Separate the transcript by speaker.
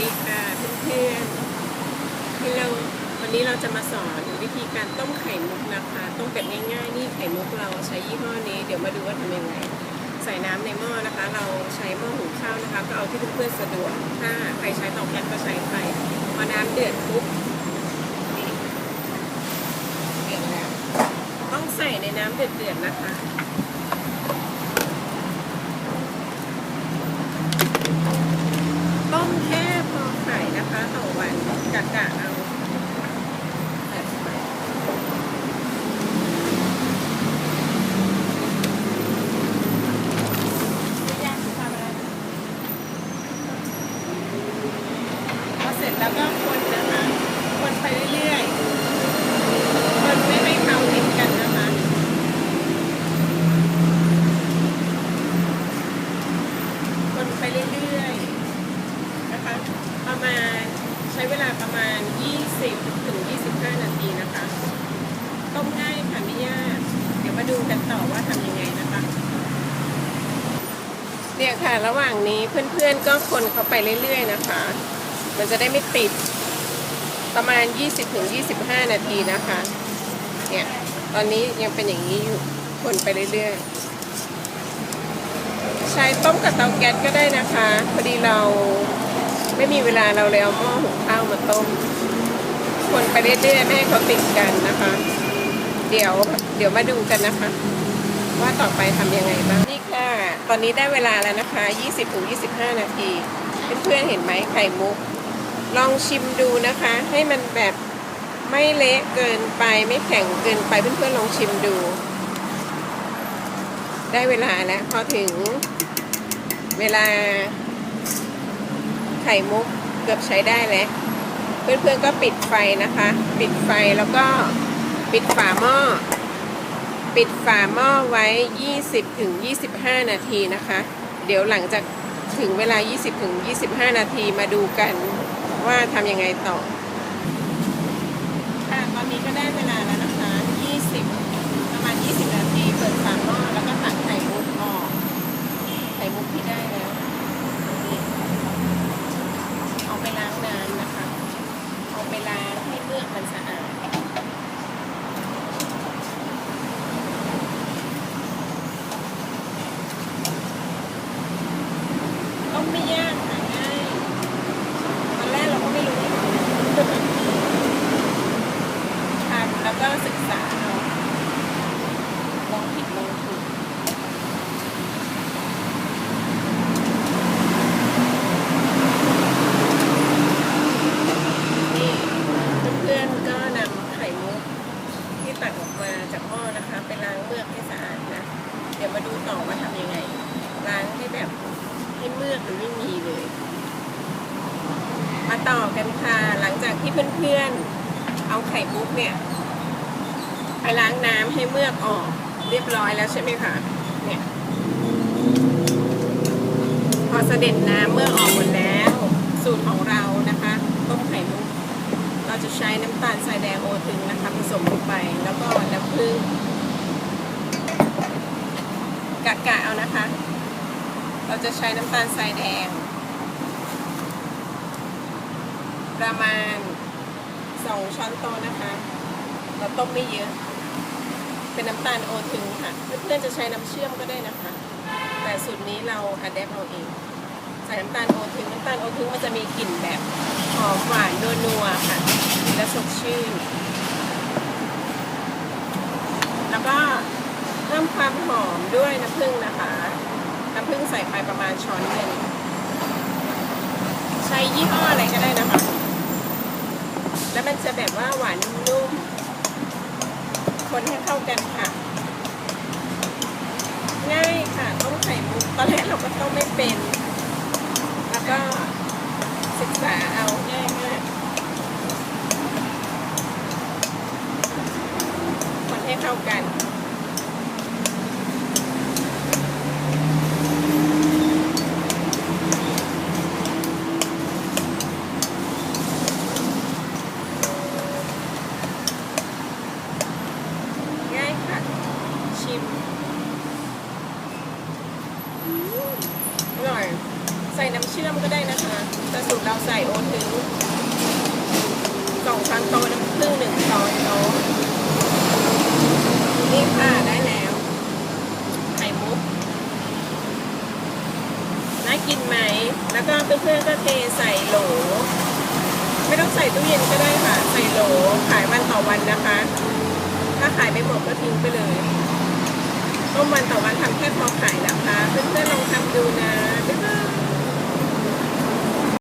Speaker 1: ดีค่ะเพื่อนๆที่เราวันนี้เราจะมาสอนวิธีการต้มไข่มุกนะคะต้มแบบง่ายๆนี่ไข่มุกเราใช้ยี่ห้อนี้ เดี๋ยวมาดูว่าทำยังไงใส่น้ำในหม้อนะคะ เราใช้หม้อหุงข้าวนะคะ ก็เอาที่เพื่อนๆสะดวกถ้าใครใช้เตาแก๊สก็ใช้ไปพอน้ำเดือดปุ๊บนี่เดือดแล้วต้องใส่ในน้ำเดือดๆนะคะ ต้มแค่พอไข่นะ คะต่อวันกะกะเอาใส่ไปพอเสร็จแล้วก็คนนะคะ คนไปเรื่อยๆ คนไม่ให้เขาติดกันนะคะ คนไปเรื่อยๆ นะคะ ประมาณใช้ เวลาประมาณ 20ถึง25 นาทีนะคะ ต้มง่ายค่ะไม่ยากเดี๋ยวมาดูกันต่อว่าทำยังไงนะคะเนี่ยค่ะ ระหว่างนี้เพื่อนๆก็คนเข้าไปเรื่อยๆนะคะ มันจะได้ไม่ติดประมาณ 20ถึง25 นาทีนะคะ เนี่ย ตอนนี้ยังเป็นอย่างนี้อยู่ คนไปเรื่อยๆ ใช้ต้มกับเตาแก๊สก็ได้นะคะ พอดีเรา ไม่มีเวลาเราเลยเอาหม้อหุงข้าวมาต้มคนไปเรื่อยๆไม่ให้เขาติดกันนะคะ เดี๋ยวเดี๋ยวมาดูกันนะคะ ว่าต่อไปทำยังไงบ้างนี่ค่ะ ตอนนี้ได้เวลาแล้วนะคะ 20-25 นาทีเพื่อนๆเห็นไหมไข่มุก ลองชิมดูนะคะ ให้มันแบบไม่เละเกินไปไม่แข็งเกินไปเพื่อนๆลองชิมดู ได้เวลาแล้วพอถึงเวลา ไข่มุกเกือบใช้ได้แล้ว เพื่อนๆก็ปิดไฟนะคะ ปิดไฟแล้วก็ปิดฝาหม้อ ปิดฝาหม้อไว้ 20-25 นาทีนะคะ เดี๋ยวหลังจากถึงเวลา 20-25 นาทีมาดูกันว่าทำยังไงต่อ ค่ะ ตอนนี้ก็ได้เวลาแล้วนะคะ 20 ประมาณ 20 นาที เปิดฝาหม้อแล้วก็ตักไข่มุกออก ไข่มุกที่ได้แล้วนี่เอาไปล้างน้ำนะคะ เอาไปล้างให้เมือกมันสะอาด ต้มไม่ยากค่ะง่ายตอนแรกเราก็ไม่รู้ทำแล้วก็ศึกษาเอาลองผิดลองถูกนี่เพื่อนๆก็นำไข่มุกที่ตักออกมาจากหม้อนะคะ ไปล้างเมือกให้สะอาดนะ เดี๋ยวมาดูต่อว่าทำยังไง ล้างให้แบบ ให้เมือกมันไม่มีเลย มาต่อกันค่ะ หลังจากที่เพื่อนๆ เอาไข่มุกเนี่ย ไปล้างน้ำให้เมือกออกเรียบร้อยแล้วใช่ไหมคะ เนี่ย พอเสด็จน้ำเมื่อกออกหมดแล้ว สูตรของเรานะคะต้มไข่มุก เราจะใช้น้ำตาลทรายแดงโอทึงนะคะผสมลงไปแล้วก็น้ำผึ้งกะกะเอานะคะ เราจะใช้น้ำตาลทรายแดง ประมาณ 2 ช้อนโต๊ะนะคะ เราต้มไม่เยอะ เป็นน้ำตาลโอทึงค่ะ เพื่อนๆจะใช้น้ำเชื่อมก็ได้นะคะ แต่สูตรนี้เราอัดแอปเราเอง ใส่น้ำตาลโอทึงน้ำตาลโอทึงมันจะมีกลิ่นแบบหอมหวานนัวๆค่ะ และสดชื่น แล้วก็เพิ่มความหอมด้วยน้ำผึ้งนะคะ น้ำผึ้งใส่ไปประมาณช้อนหนึ่งใช้ยี่ห้ออะไรก็ได้นะคะ แล้วมันจะแบบว่าหวานนุ่ม คนให้เข้ากันค่ะ ง่ายค่ะ ต้องใส่มุกตอนแรกเราก็ต้องไม่เป็น แล้วก็ศึกษาเอาง่ายมากคนให้เข้ากัน ง่ายค่ะ ชิมอื มก็ได้นะคะแต่สูตรเราใส่โอทึงสองช้อนโต๊ะน้ำผึ้งหนึ่งช้อนโต๊ะนี่ค่ะได้แล้ว ไข่มุก น่ากินไหม แล้วก็เพื่อนๆก็เทใส่โหล ไม่ต้องใส่ตู้เย็นก็ได้ค่ะ ใส่โหลขายวันต่อวันนะคะ ถ้าขายไม่หมดก็ทิ้งไปเลยต้มวันต่อวันทำแค่พอขายนะคะ เพื่อนๆลองทำดูนะบ๊ายบาย